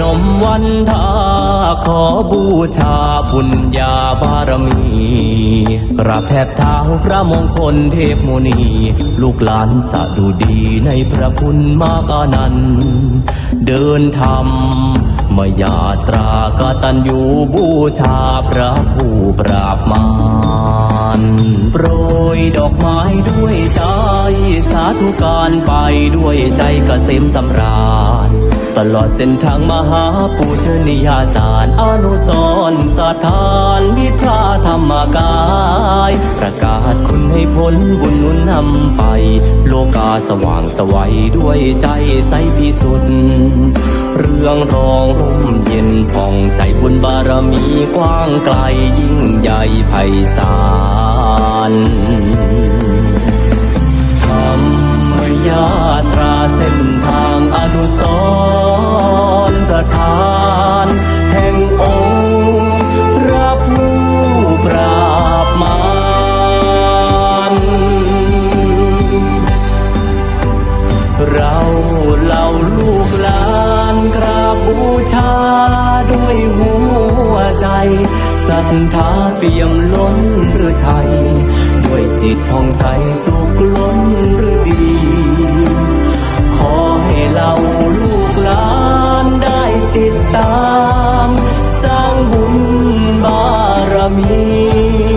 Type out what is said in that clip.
นมวันทาขอบูชาบุญญาบารมีกราบแทบเท้าพระมงคลเทพมุนี ลูกหลานสะดุดีในพระคุณมากอานันเดินธรรมมายาตรากตัญญูบูชาพระผู้ปราบมารโปรยดอกไม้ด้วยใจ สาธุการไปด้วยใจเกษมสำราญ ตลอดเส้นทางมหาปูชนียาจารย์อนุสรสถานวิชาธรรมกาย ประกาศคุณให้พ้นบุญนุนนำไป โลกาสว่างสวัยด้วยใจใสพิสุทธิ์เรื่องรองลมเย็นผ่องใสบุญบารมีกว้างไกลยิ่งใหญ่ไพศาล ชาด้วยหัวใจศรัทธาเปี่ยมล้นหรือไทย ด้วยจิตผ่องใสสุขล้นหรือดี ขอให้เราลูกหลานได้ติดตาม สร้างบุญบารมี